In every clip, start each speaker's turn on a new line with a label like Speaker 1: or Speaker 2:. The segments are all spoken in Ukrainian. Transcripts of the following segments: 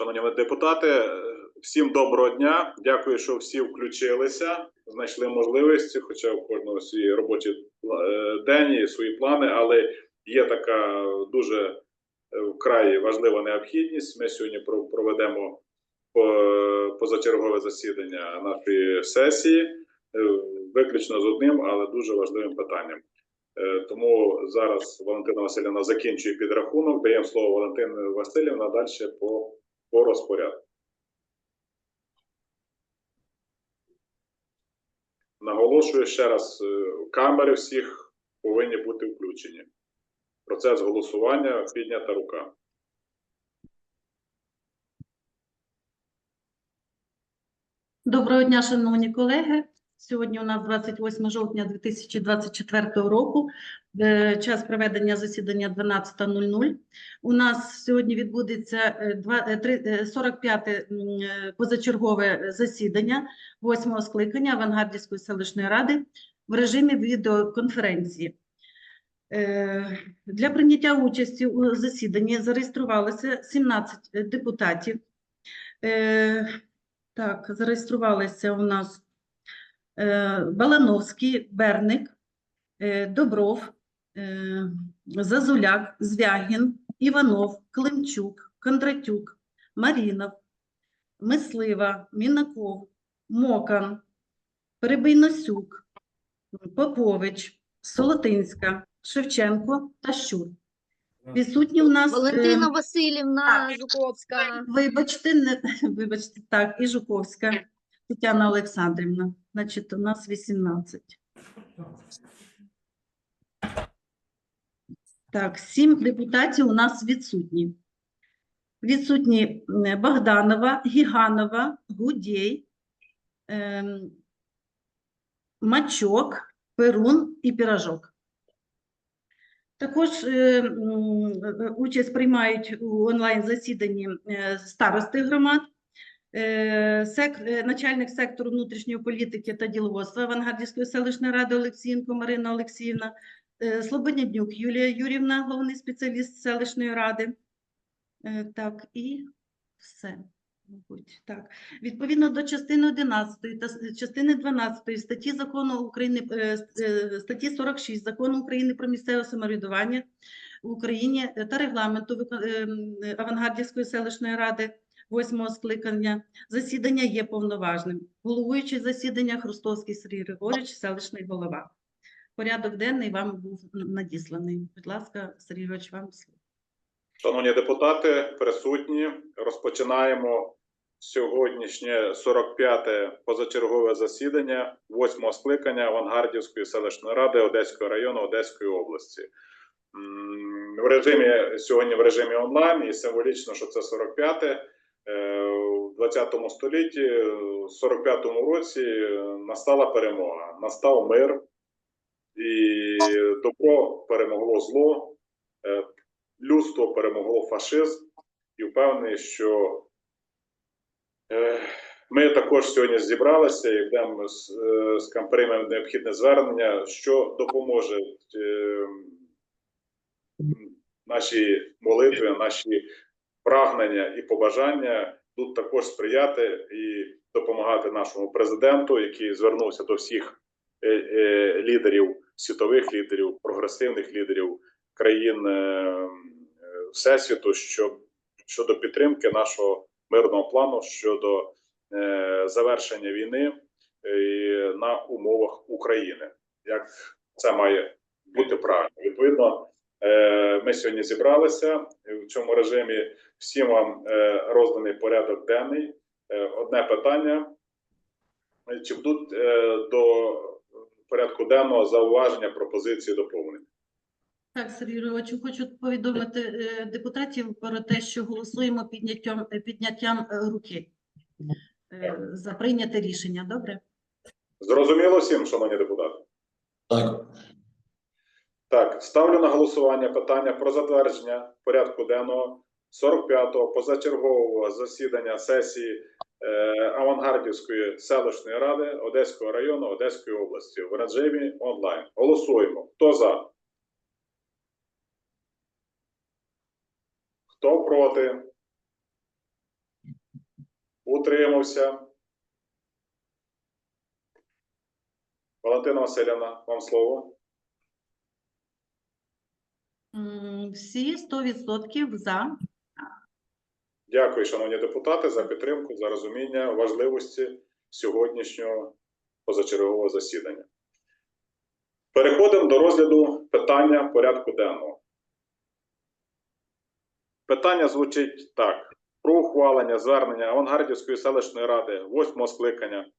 Speaker 1: Шановні депутати, е, всім доброго дня. Дякую, що всі включилися, знайшли можливості, хоча у кожного свій робочий е, день і свої плани, але є така дуже е, вкрай важлива необхідність. Ми сьогодні проведемо позачергове засідання нашої сесії, е, виключно з одним, але дуже важливим питанням. Е, Тому зараз Валентина Васильівна закінчує підрахунок. Даємо слово Валентині Васильівна далі по, по розпорядку. Наголошую ще раз: е, камери всіх повинні бути включені. Процес голосування піднята рука.
Speaker 2: Доброго дня, шановні колеги. Сьогодні у нас 28 жовтня 2024 року. Е, Час проведення засідання 12.00. У нас сьогодні відбудеться е, два- е, три- е, 45-те позачергове засідання 8-го скликання Авангардівської селищної ради в режимі відеоконференції. Для прийняття участі у засіданні зареєструвалося 17 депутатів. Так, зареєструвалися у нас Балановський, Берник, Добров, Зазуляк, Звягін, Іванов, Климчук, Кондратюк, Марінов, Мислива, Мінаков, Мокан, Перебийносюк, Попович, Солотинська, Шевченко та Щур. Відсутні у нас е,
Speaker 3: Валентина Васильівна Жуковська.
Speaker 2: Вибачте, не, вибачте, так, і Жуковська Тетяна Олександрівна. Значить, у нас 18. Так, сім депутатів у нас відсутні. Відсутні Богданова, Гіганова, Гудєй, ем, Мачок, Перун і Піражок. Також е, е, участь приймають у онлайн-засіданні е, старости громад, е, сек, е, начальник сектору внутрішньої політики та діловодства Авангардівської селищної ради Олексієнко Марина Олексіївна, Слободняднюк Юлія Юрівна, головний спеціаліст селищної ради. Е, Так, і все. Мабуть, так. Відповідно до частини 11 та частини 12 статті закону України, е, е, статті 46 закону України про місцеве самоврядування в Україні е, та регламенту е, е, Авангардівської селищної ради восьмого скликання, засідання є повноважним. Головуючий засідання Хрустовський Сергій Григорович, селищний голова. Порядок денний вам був надісланий. Будь ласка, Сергій Григорович, вам слово.
Speaker 1: Шановні депутати, присутні, розпочинаємо сьогоднішнє 45-те позачергове засідання 8-го скликання Авангардівської селищної ради Одеського району Одеської області. В режимі сьогодні в режимі онлайн і символічно, що це 45-те. Е, У 20 столітті, в 45-му році е, настала перемога, настав мир, і добро перемогло зло. Е, людство перемогло фашизм, і впевнений, що е, ми також сьогодні зібралися і йдемо з, е, з приймемо необхідне звернення, що допоможе наші молитви, наші прагнення і побажання тут також сприяти і допомагати нашому президенту, який звернувся до всіх лідерів, світових лідерів, прогресивних лідерів країн е, всесвіту що, щодо підтримки нашого мирного плану щодо е, завершення війни е, на умовах України. Як це має бути правильно? Відповідно, е, ми сьогодні зібралися в цьому режимі. Всім вам е, розданий порядок денний. Е, одне питання: чи будуть е, до порядку денного зауваження, пропозиції, доповнення?
Speaker 2: Так, Сергій Григорович, хочу повідомити е, депутатів про те, що голосуємо підняттям, е, підняттям е, руки за прийняте рішення. Добре?
Speaker 1: Зрозуміло всім, шановні депутати?
Speaker 4: Так,
Speaker 1: Так, ставлю на голосування питання про затвердження порядку денного 45-го позачергового засідання сесії Авангардівської селищної ради Одеського району Одеської області в режимі онлайн. Голосуємо. Хто за? Хто проти? Утримався. Валентина Васильівна, вам слово.
Speaker 2: Всі 100% за.
Speaker 1: Дякую, шановні депутати, за підтримку, за розуміння важливості сьогоднішнього позачергового засідання. Переходимо до розгляду питання порядку денного. Питання звучить так: про ухвалення звернення Авангардівської селищної ради 8 скликання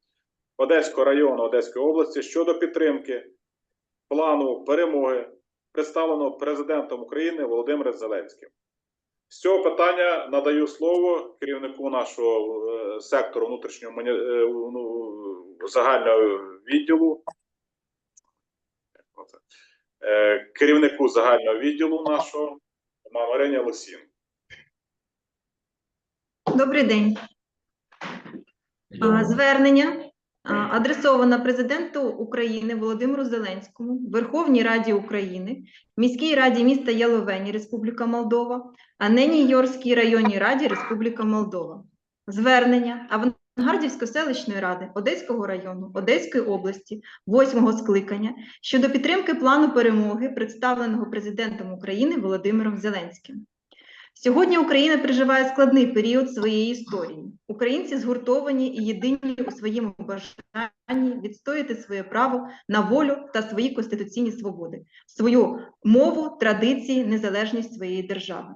Speaker 1: Одеського району Одеської області щодо підтримки плану перемоги, представленого президентом України Володимиром Зеленським. З цього питання надаю слово керівнику нашого е, сектору внутрішнього е, ну, загального відділу. Е, Керівнику загального відділу нашого Марині Лосін.
Speaker 4: Добрий день. Звернення а, адресовано президенту України Володимиру Зеленському, Верховній Раді України, міській раді міста Яловені, Республіка Молдова, а нині Йорській районній раді Республіка Молдова. Звернення Авангардівської селищної ради Одеського району Одеської області, восьмого скликання щодо підтримки плану перемоги, представленого президентом України Володимиром Зеленським. Сьогодні Україна переживає складний період своєї історії. Українці згуртовані і єдині у своєму бажанні відстояти своє право на волю та свої конституційні свободи, свою мову, традиції, незалежність своєї держави.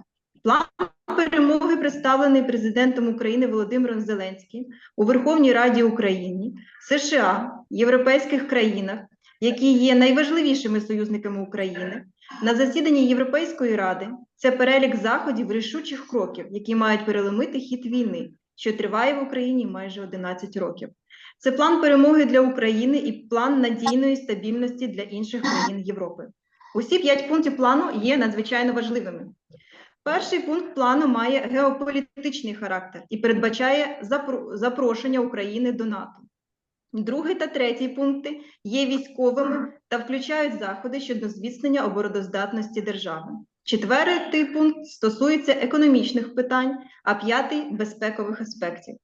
Speaker 4: План перемоги представлений президентом України Володимиром Зеленським у Верховній Раді України, США, європейських країнах, які є найважливішими союзниками України, на засіданні Європейської ради це перелік заходів рішучих кроків, які мають переломити хід війни, що триває в Україні майже 11 років. Це план перемоги для України і план надійної стабільності для інших країн Європи. Усі п'ять пунктів плану є надзвичайно важливими. Перший пункт плану має геополітичний характер і передбачає запро- запрошення України до НАТО. Другий та третій пункти є військовими та включають заходи щодо зміцнення обороноздатності держави. Четвертий пункт стосується економічних питань, а п'ятий безпекових аспектів.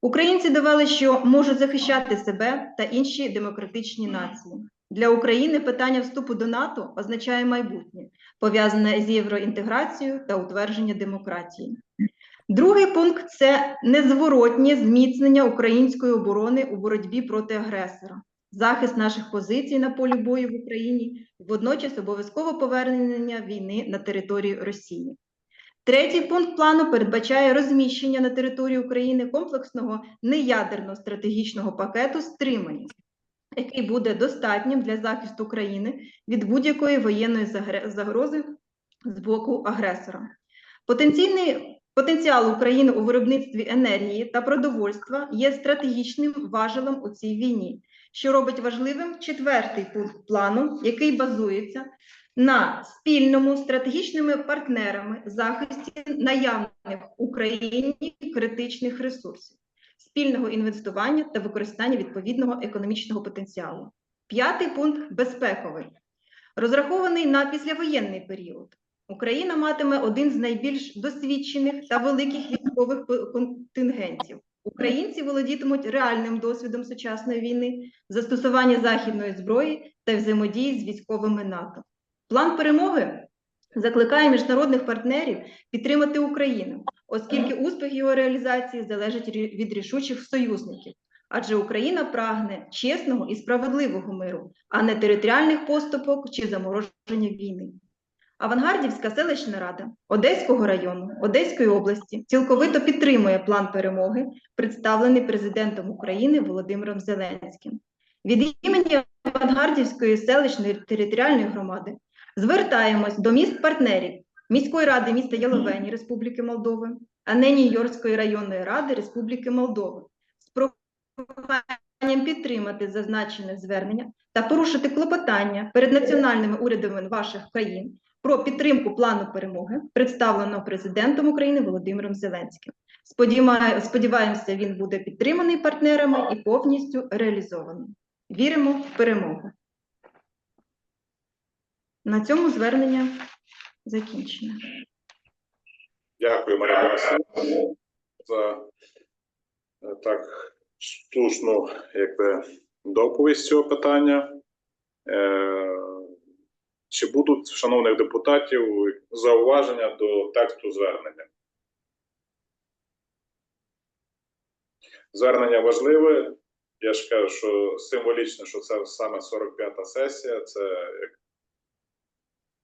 Speaker 4: Українці довели, що можуть захищати себе та інші демократичні нації. Для України питання вступу до НАТО означає майбутнє, пов'язане з євроінтеграцією та утвердження демократії. Другий пункт це незворотнє зміцнення української оборони у боротьбі проти агресора, захист наших позицій на полі бою в Україні, водночас обов'язкове повернення війни на територію Росії. Третій пункт плану передбачає розміщення на території України комплексного неядерного стратегічного пакету стримання, який буде достатнім для захисту країни від будь-якої воєнної загрози з боку агресора. Потенційний Потенціал України у виробництві енергії та продовольства є стратегічним важелем у цій війні, що робить важливим четвертий пункт плану, який базується на спільному стратегічними партнерами захисті наявних Україні критичних ресурсів, спільного інвестування та використання відповідного економічного потенціалу. П'ятий пункт безпековий, розрахований на післявоєнний період. Україна матиме один з найбільш досвідчених та великих військових контингентів. Українці володітимуть реальним досвідом сучасної війни, застосування західної зброї та взаємодії з військовими НАТО. План перемоги закликає міжнародних партнерів підтримати Україну, оскільки успіх його реалізації залежить від рішучих союзників. Адже Україна прагне чесного і справедливого миру, а не територіальних поступок чи замороження війни. Авангардівська селищна рада Одеського району Одеської області цілковито підтримує план перемоги, представлений президентом України Володимиром Зеленським. Від імені Авангардівської селищної територіальної громади звертаємось до міст партнерів міської ради міста Яловені Республіки Молдови, а нині Йорської районної ради Республіки Молдови з проханням підтримати зазначене звернення та порушити клопотання перед національними урядами ваших країн про підтримку плану перемоги, представленого президентом України Володимиром Зеленським. Сподіваємося, він буде підтриманий партнерами і повністю реалізований. Віримо в перемогу. На цьому звернення закінчено.
Speaker 1: Дякую, Марина Васильівна, за е, так слушну якби, доповідь цього питання. Е, Чи будуть шановних депутатів зауваження до тексту звернення? Звернення важливе. Я ж кажу, що символічно, що це саме 45-та сесія. Це як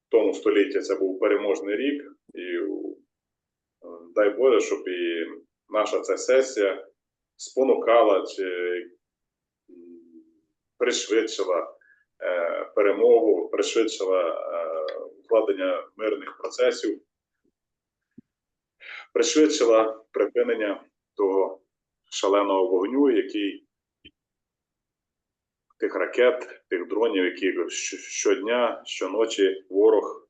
Speaker 1: в тому столітті це був переможний рік, і е, дай Боже, щоб і наша ця сесія спонукала чи пришвидшила перемогу, пришвидшила е, укладення мирних процесів, пришвидшила припинення того шаленого вогню, який тих ракет, тих дронів, які щодня, щоночі ворог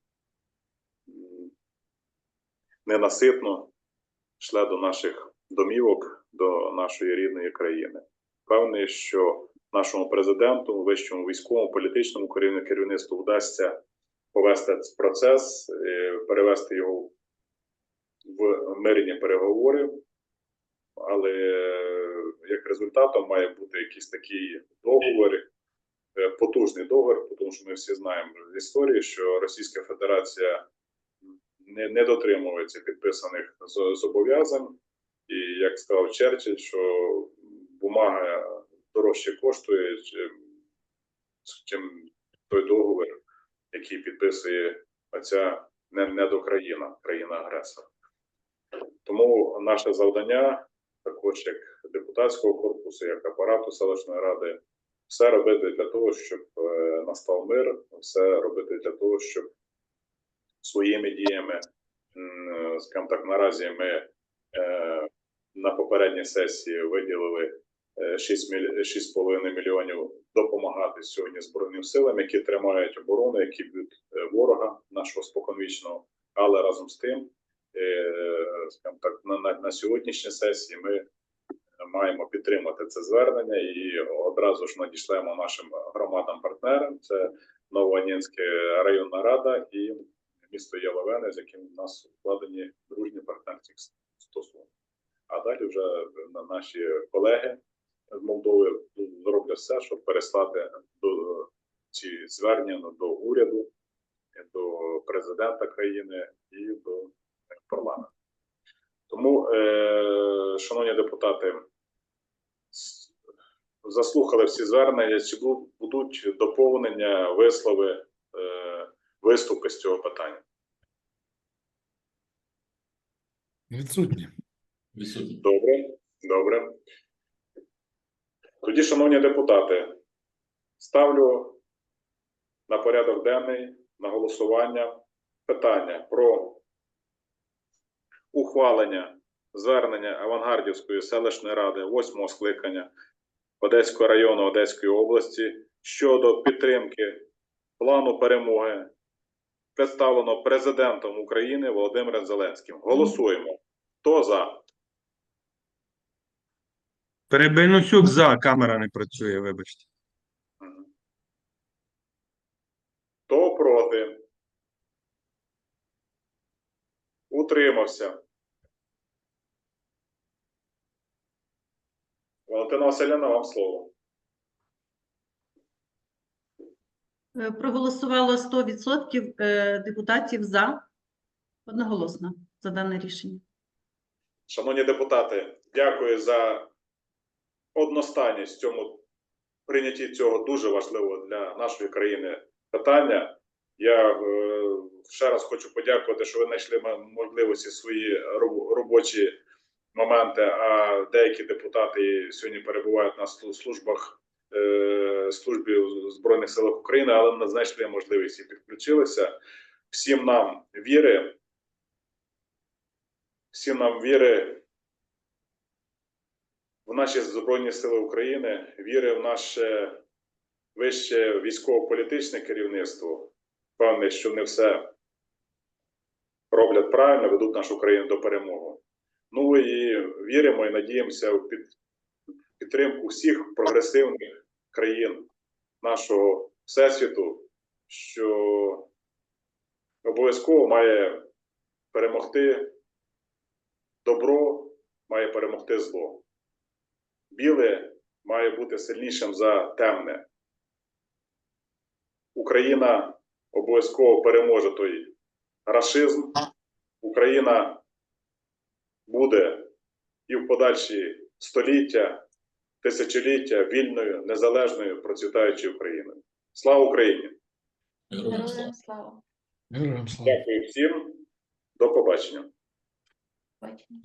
Speaker 1: ненаситно шле до наших домівок, до нашої рідної країни. Певний, що нашому президенту, вищому військовому, політичному керівни- керівництву вдасться повести процес, е, перевести його в мирні переговори, але як результатом має бути якийсь такий договор, е, потужний договор, тому що ми всі знаємо з історії, що Російська Федерація не, не дотримується підписаних зобов'язань, і як сказав Черчилль, що бумага дорожче коштує, чим, той договір, який підписує не- недокраїна, країна-агресор. Тому наше завдання, також як депутатського корпусу, як апарату селищної ради, все робити для того, щоб е, настав мир, все робити для того, щоб своїми діями, скажімо так, наразі ми е, на попередній сесії виділили 6 міль- 6,5 мільйонів допомагати сьогодні Збройним силам, які тримають оборону, які б'ють е, ворога нашого споконвічного. Але разом з тим, е, скажімо так, на, на, на сьогоднішній сесії ми маємо підтримати це звернення і одразу ж надішлемо нашим громадам-партнерам. Це Новоанінська районна рада і місто Яловене, з яким у нас вкладені дружні партнерські стосунки. А далі вже на- наші колеги з Молдови зроблять все, щоб переслати до ці звернення до уряду, до президента країни і до парламенту. Тому, е, шановні депутати, заслухали всі звернення, чи будуть доповнення, вислови, е, виступи з цього питання?
Speaker 5: Відсутні.
Speaker 6: Відсутні.
Speaker 1: Добре, добре. Тоді, шановні депутати, ставлю на порядок денний на голосування питання про ухвалення звернення Авангардівської селищної ради 8 скликання Одеського району Одеської області щодо підтримки плану перемоги, представлено президентом України Володимиром Зеленським. Голосуємо. Хто за?
Speaker 5: Перебийнусюк за, камера не працює, вибачте.
Speaker 1: Хто проти? Утримався. Валентина Васильівна, вам слово.
Speaker 2: Е, Проголосувало 100% е, депутатів за одноголосно за дане рішення.
Speaker 1: Шановні депутати, дякую за одностайність в цьому прийнятті цього дуже важливого для нашої країни питання. Я е, ще раз хочу подякувати, що ви знайшли можливості свої робочі моменти. А деякі депутати сьогодні перебувають на службах е, службі Збройних силах України, але не знайшли можливість і підключилися. Всім нам віри, всім нам віри наші Збройні Сили України, віри в наше вище військово-політичне керівництво. Певне, що не все роблять правильно, ведуть нашу країну до перемоги. Ну і віримо і надіємося в під, підтримку всіх прогресивних країн нашого всесвіту, що обов'язково має перемогти добро, має перемогти зло. Біле має бути сильнішим за темне. Україна обов'язково переможе той рашизм. Україна буде і в подальші століття, тисячоліття вільною, незалежною, процвітаючою Україною. Слава Україні!
Speaker 3: Героям слава.
Speaker 6: Героям слава.
Speaker 1: Дякую всім. До побачення.
Speaker 3: Бачення.